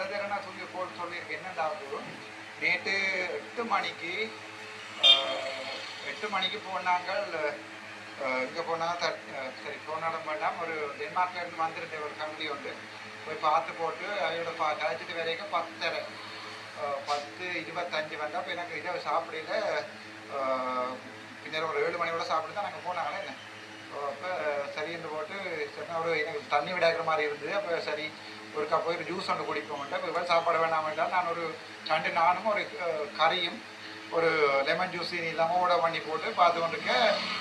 அதை சொல்லி நான் சொல்லி போட்டு சொல்லியிருக்கேன் நேற்று எட்டு மணிக்கு எட்டு மணிக்கு போனாங்க இங்கே போனால் தட் சரி போனாலும் வேண்டாம் ஒரு டென்மார்க்ல இருந்து ஒரு ஃபேமிலி உண்டு போய் பார்த்து போட்டு அதோட பா கழிச்சிட்டு வரைக்கும் பத்தரை. பத்து இருபத்தஞ்சு வந்தால் இப்போ எனக்கு இதை சாப்பிடல. பின்னர் ஒரு ஏழு மணியோட சாப்பிட்டு தான் நாங்கள் போனாங்களே என்ன? அப்போ சரின்னு போட்டு சரி ஒரு எனக்கு தண்ணி விடாக்கிற மாதிரி இருந்தது அப்போ சரி ஒரு கப் ஒரு ஜூஸ் ஒன்று குடிப்போம்ட்டு இப்போ இவ்வளோ சாப்பாடு வேணாம் நான் ஒரு ரெண்டு நானும் ஒரு கறியும் ஒரு லெமன் ஜூஸ் இல்லாமல் ஓட பண்ணி போட்டு பார்த்து கொண்டிருக்க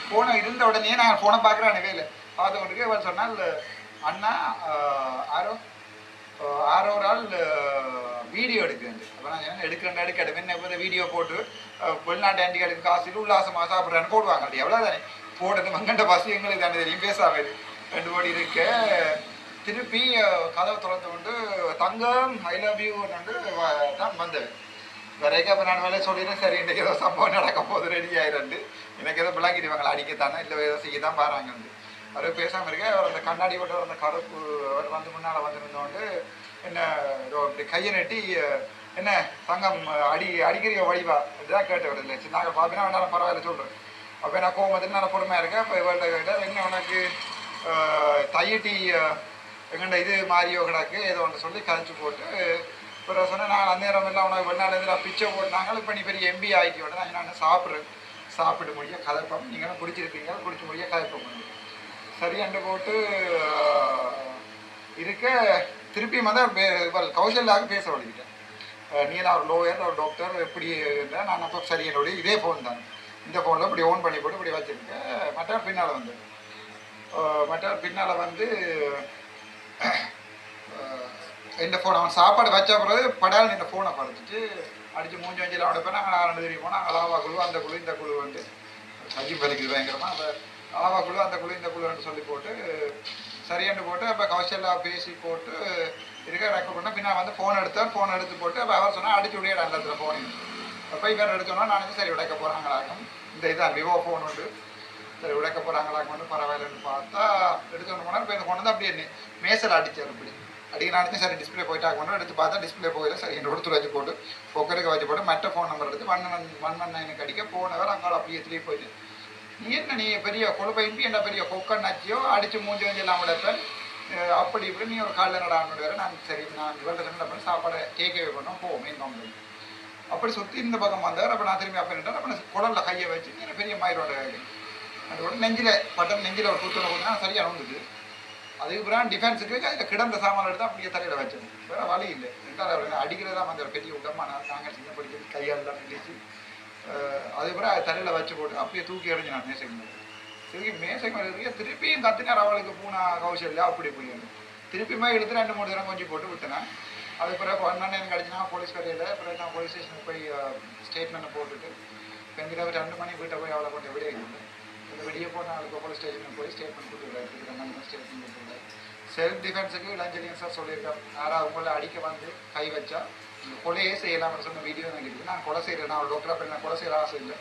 ஃபோனை இருந்த உடனே நான் ஃபோனை பார்க்குறேன் வேலை பார்த்து கொண்டிருக்க இவள் சொன்னால் அண்ணா ஆரோ ஆரோ ஒரு ஆள் வீடியோ எடுக்கிறேன் அப்போ நான் என்ன எடுக்கிறேன் எடுக்கிறேன் என்ன வீடியோ போட்டு வெளிநாட்டு ஆண்டிகளுக்கு காசு உல்லாசமாக சாப்பிட்றேன்னு போடுவாங்க அப்படி எவ்வளோ தானே போடுறது மங்கண்ட பசு எங்களுக்கு தானே தெரியும் பேசாமல் ரெண்டு கோடி இருக்க திருப்பி கதவை திறந்து கொண்டு தங்கம் ஐ லவ் யூ வந்து தான் வந்தேன். வரைக்கும் அப்போ நான் வேலை சொல்லிடுறேன் சரி இன்றைக்கி ஏதோ சம்பவம் நடக்க போது ரெடி ஆயிரண்டு. எனக்கு ஏதோ விளங்கிடுவாங்களா அடிக்கத்தானே இல்லை ஏதோ செய்ய தான் பாருங்க வந்து. அவர் பேசாமல் இருக்க அவர் அந்த கண்ணாடி போட்டு அந்த கருப்பு அவர் வந்து முன்னால் வந்து என்ன இதோ இப்படி கையை நட்டி என்ன தங்கம் அடி அடிக்கிறிய வடிவா? இதுதான் கேட்டவர் இல்லை. சரி நாங்கள் பார்த்தினா வேணாலும் பரவாயில்ல சொல்கிறேன் அப்போ நான் கோவத்தில் நான் பொறுமையாக இருக்கேன் இப்போ இவர்கிட்ட கேட்டால் என்ன உனக்கு தையட்டி எங்கண்ட இது மாறியோ கிடக்கு ஏதோ ஒன்று சொல்லி கழிச்சு போட்டு இப்போ சொன்னேன் நான் அந்நேரம் எல்லாம் உனக்கு நாள் இருந்து பிச்சை போட்டாங்களும் இப்போ நீ பெரிய எம்பி ஆகிட்டு விட நான் சாப்பிட்றேன் சாப்பிட்டு முடிய கதைப்போம் நீங்களும் குடிச்சிருப்பீங்க குடிச்சு முடிய கதைப்போம் சரியாண்டு சரி அண்டு போட்டு இருக்க திருப்பி வந்து பே- கௌசல்யாவுக்கு பேச வழிக்கிட்டேன் நீ ஒரு லோயர் ஒரு டாக்டர் எப்படி இருந்தால் நான் அப்போ சரி என்னுடைய இதே ஃபோன் தான். இந்த ஃபோனில் இப்படி ஓன் பண்ணி போட்டு இப்படி வச்சுருக்கேன் மற்றவர் பின்னால் வந்து ஆஹ், மற்றவர் பின்னால் வந்து என்ன இந்த ஃபோன் அவன் சாப்பாடு வச்ச பிறகு படால் இந்த ஃபோனை பறிச்சிட்டு அடித்து மூஞ்சி வஞ்சில் அவனை போய் நாங்கள் ரெண்டு தெரியும் போனால் அலாவா குழு அந்த குழு இந்த குழு வந்து சஜி பலிக்குது பயங்கரமாக அந்த அலாவா குழு அந்த குழு இந்த குழுன்னு சொல்லி போட்டு சரியாண்டு போட்டு அப்போ கௌசல்யா பேசி போட்டு இருக்க ரெக்கார்ட் பண்ண பின்னா வந்து ஃபோன் எடுத்தார் ஃபோன் எடுத்து போட்டு அப்போ அவர் சொன்னால் அடிச்சு விடிய இடத்துல ஃபோன் அப்போ இவர் எடுத்தோன்னா நான் சரி உடைக்க போகிறாங்களாக்கும் இந்த இதான் விவோ ஃபோன் உண்டு. சரி உடைக்க போகிறாங்களாக்கும் வந்து பரவாயில்லன்னு பார்த்தா எடுத்து போனால் இப்போ இந்த வந்து அப்படியே மேசல் அடித்தார் இப்படி அடிக்க சரி டிஸ்பிளே போயிட்டாங்க எடுத்து பார்த்தா டிஸ்பிளே போயில சரி என்னோட கொடுத்து வச்சு போட்டு பொக்கருக்கு வச்சு போட்டு மற்ற ஃபோன் நம்பர் எடுத்து ஒன் ஒன் ஒன் ஒன் நைனுக்கு அடிக்க போனவர் அங்கே அப்படியே திரும்பி போயிட்டு நீ என்ன நீ பெரிய கொழுப்பை இம்பி என்ன பெரிய கொக்கன் நச்சியோ அடித்து மூஞ்சி வஞ்சி எல்லாம் உடைப்பேன் அப்படி இப்படி நீ ஒரு காலில் நடான்னு வேறு நான் சரி நான் இவள்கிட்ட சொன்ன சாப்பாடு டேக்கவே பண்ணோம் போவோம் மெயின் கம்பெனி அப்படி சுற்றி இந்த பக்கம் வந்தார் அப்போ நான் திரும்பி அப்போ நின்றேன் அப்போ நான் குடலில் கையை வச்சு நீ பெரிய மயிரோட அது நெஞ்சில் பட்டன் நெஞ்சில் ஒரு குத்துன கொடுத்தா சரியாக வந்துது அதுக்கப்புறம் பிறகு டிஃபென்ஸுக்கு அதில் கிடந்த சாமான் எடுத்து அப்படியே தலையில் வச்சேன். வேறு வழி இல்லை. ரெண்டாவது அவர் அடிக்கிறதா அந்த ஒரு பெரிய உடம்பா நான் நாங்கள் சின்ன படிக்கிறது கையால் நினைச்சு அதுக்கு அதுக்கப்புறம் தலையில் வச்சு போட்டு அப்படியே தூக்கி எறிஞ்சு நான் மேசைக்கு மேலே திருப்பி மேசைக்கு மேலே திருப்பியும் கத்தினார் அவளுக்கு பூனா கௌசல்யா அப்படி புரியும் திருப்பியுமே எடுத்து ரெண்டு மூணு தரம் கொஞ்சம் போட்டு விட்டேன் அது பிறகு ஒன்னு எனக்கு அடிச்சுனா போலீஸ் கடையில் பிறகு நான் போலீஸ் ஸ்டேஷனுக்கு போய் ஸ்டேட்மெண்ட்டை போட்டுட்டு பெண்கிட்ட ரெண்டு மணி வீட்டை போய் அவளை கொஞ்சம் விடிய இந்த வெளியே போனால் அவளுக்கு போலீஸ் ஸ்டேஷனுக்கு போய் ஸ்டேட்மெண்ட் கொடுத்துருக்காரு ரெண்டு ஸ்டேட்மெண்ட் கொடுத்துருக்காரு செல்ஃப் டிஃபென்ஸுக்கு இளஞ்சலியன் சார் சொல்லியிருக்காரு. யாராவது உங்களை அடிக்க வந்து கை வச்சா நீங்க கொலையே செய்யலாம்னு சொன்ன வீடியோ எனக்கு இருக்குது நான் கொலை செய்கிறேன் நான் டாக்டராக போய் நான் கொலை செய்கிற ஆசை இல்லை.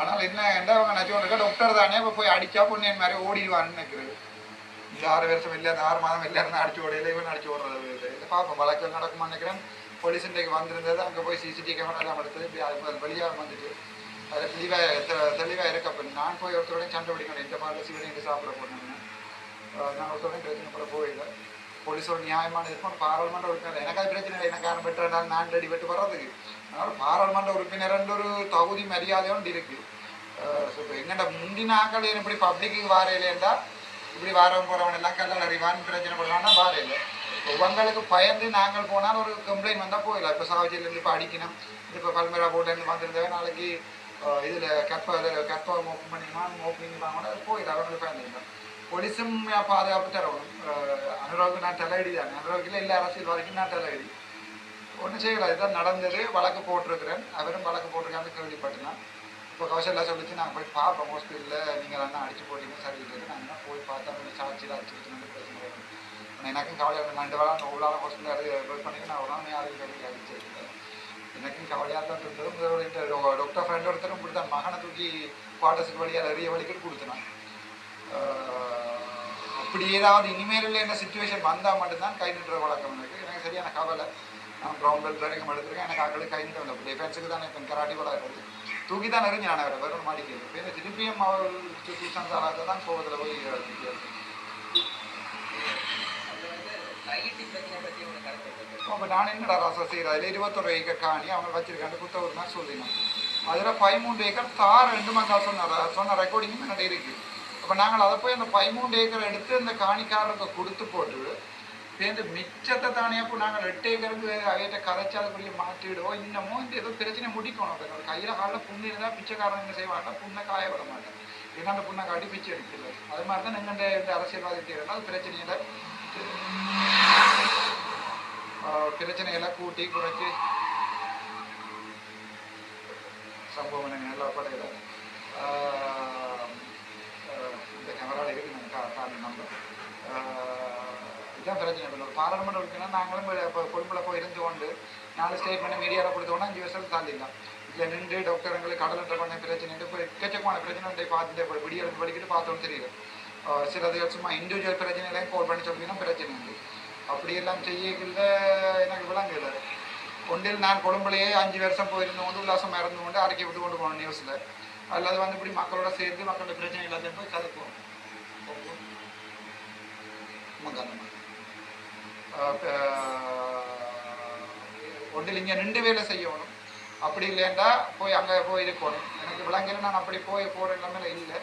ஆனால் என்ன என்ன அவங்க நச்சவனுக்கா டாக்டர் தானே இப்போ போய் அடிச்சா பொண்ணு என் மாதிரி ஓடிடுவான்னு நினைக்கிறது. இந்த ஆறு வருஷம் இல்லை அந்த ஆறு மாதம் இல்லை இருந்து அடிச்சு ஓடையில இவன் அடிச்சு ஓடுறது இல்லை. இதை பார்ப்போம் வழக்கு நடக்குமா நினைக்கிறேன். போலீஸ் இன்றைக்கு வந்திருந்தது அங்கே போய் சிசிடிவி கேமரா எல்லாம் எடுத்து இப்படி அது வெளியாக வந்துட்டு அது தெளிவாக தெளிவாக இருக்க அப்போ நான் போய் ஒருத்தரோட சண்டை பிடிக்கணும். இந்த மாதிரி சிவனைக்கு சாப்பிட போனேன் நான் ஒருத்தரோட பிரச்சனை கூட போயில போலீஸோட நியாயமான இருக்கும் பாராளுமன்ற உறுப்பினர். எனக்கு அது பிரச்சனை இல்லை. எனக்கு காரணம் பெற்றால் நான் ரெடி பெற்று வர்றதுக்கு. அதனால் பாராளுமன்ற உறுப்பினர் ஒரு தகுதி மரியாதையும் இருக்கு. இப்போ எங்கட முந்தின ஆக்கள் இப்படி பப்ளிக்கு வாரையிலேண்டா இப்படி வாரம் போகிறவன் எல்லாம் கல்லால் அறிவான் பிரச்சனை பண்ணுவான்னா வாரையில். உங்களுக்கு பயந்து நாங்கள் போனால் ஒரு கம்ப்ளைண்ட் வந்தால் போயிடலாம் இப்போ சாவஜிலேருந்து இப்போ அடிக்கணும். இப்போ பல்மேரா போட்டேன்னு வந்திருந்தவன் நாளைக்கு இதில் கற்ப கற்ப ஓப்பன் பண்ணினா ஓப்பனிங் கூட போயிட்டு அவங்களுக்கு பயந்துருந்தேன் போலீஸும் பாதுகாப்பு தரணும். அனுராவுக்கு நான் தலையடி தான். அனுராவுக்கு இல்லை அரசியல் வரைக்கும் நான் தலையடி. ஒன்றும் செய்யல இதுதான் நடந்தது வழக்கு போட்டிருக்கிறேன். அவரும் வழக்கு போட்டிருக்காங்க கேள்விப்பட்டேன் இப்போ கௌசல்யா சொல்லிச்சு நாங்கள் போய் பார்ப்போம் ஹாஸ்பிட்டலில் நீங்கள் என்ன அடிச்சு போட்டீங்க சரியில்லை. நாங்கள் போய் பார்த்தா கொஞ்சம் சாட்சியில் அடிச்சு வச்சுன்னு பிரச்சனை வரும். ஆனால் எனக்கும் கவலை ரெண்டு வேளை உள்ளால ஹாஸ்பிட்டல் அது ஒர்க் பண்ணி நான் ஒரு நாள் யாரும் கல்வி அடிச்சிருக்கேன் எனக்கும் கவலையாக தான் இருந்தது முதல்வர் டாக்டர் ஃப்ரெண்ட் ஒருத்தரும் இப்படி தான் மகனை தூக்கி குவார்டர்ஸுக்கு வழியாக நிறைய வழிக்கிட்டு கொடுத்துனான் அப்படி ஏதாவது இனிமேல் என்ன சுச்சுவேஷன் வந்தால் மட்டும்தான் கை நின்ற வழக்கம் எனக்கு. எனக்கு சரியான கவலை. நான் ப்ரௌன் பெல்ட் வரைக்கும் எடுத்துருக்கேன். எனக்கு அக்களுக்கு கை தவிர டிஃபென்ஸுக்கு தான் இப்போ கராட்டி விளாடுறது தூக்கி தான் எறிஞ்சு நான் வேறு வெறும் மாடிக்கிறது திருப்பியும் அவர் டியூஷன் சாராக தான் கோபத்தில் போய் நிற்கிறது அப்போ நான் என்னடா ராசா செய்கிறேன் அதில் இருபத்தொரு ஏக்கர் காணி அவங்க வச்சிருக்காண்டு குத்த ஒரு சொல்லினோம் அதில் பதிமூன்று ஏக்கர் தார் ரெண்டு மக்கள் சொன்னார்? சொன்ன ரெக்கார்டிங்கும் என்னோட இருக்குது அப்போ நாங்கள் அதை போய் அந்த பதிமூன்று ஏக்கர் எடுத்து அந்த காணிக்காரருக்கு கொடுத்து போட்டு சேர்ந்து மிச்சத்தை தானே அப்போ நாங்கள் எட்டு ஏக்கருக்கு அவையிட்ட கரைச்சி அதுக்குள்ளே மாற்றிடுவோம். இன்னமும் இந்த ஏதோ பிரச்சனை முடிக்கணும். அப்போ கையில் காலில் புண்ணு இருந்தால் பிச்சைக்காரன் என்ன செய்வாங்க புண்ணை காய விட மாட்டேன். ஏன்னா அந்த புண்ணை காட்டி பிச்சை எடுக்கல. அது மாதிரி தான் எங்கள்கிட்ட இந்த அரசியல்வாதி தேவைன்னா அது பிரச்சனையில் பிரச்சனையெல்லாம் கூட்டி குறைச்சி சம்பவம் எனக்கு நல்லா படையில இந்த கேமராவில் இருக்கு. கா காரணம் நம்பர் இதுதான் பிரச்சனை. இப்போ ஒரு பாராளுமன்ற உறுப்பினர் நாங்களும் இப்போ கொழும்புல போய் இருந்து கொண்டு நாலு ஸ்டேட்மெண்ட் மீடியாவில் கொடுத்தோன்னா அஞ்சு வருஷம் தாண்டிடலாம். இதில் நின்று டாக்டர் எங்களுக்கு கடலற்ற பண்ண பிரச்சனை இப்போ எக்கச்சக்கமான பிரச்சனை உண்டு பார்த்துட்டு இப்போ விடியல் வலிக்கிட்டு பார்த்தோன்னு தெரியல ஆஹ் சிலது சும்மா இண்டிவிஜுவல் பிரச்சனைகளையும் கால் பண்ணி சொல்லிங்கன்னா பிரச்சனை உண்டு. அப்படியெல்லாம் செய்யக்குள்ள எனக்கு விளங்கல ஒன்றில் நான் கொழும்புலையே அஞ்சு வருஷம் போயிருந்து கொண்டு உல்லாசம் இறந்து கொண்டு அடக்கி விட்டு கொண்டு போனோம் நியூஸில் அல்லது வந்து இப்படி மக்களோட சேர்ந்து மக்களோட பிரச்சனை எல்லாத்தையும் போய் கதைப்போம். ஒன்றில் இங்கே நின்று வேலை செய்யணும். அப்படி இல்லைண்டா போய் அங்கே போய் இருக்கணும். எனக்கு விளங்கல நான் அப்படி போய் போகிற எல்லாமே இல்லை.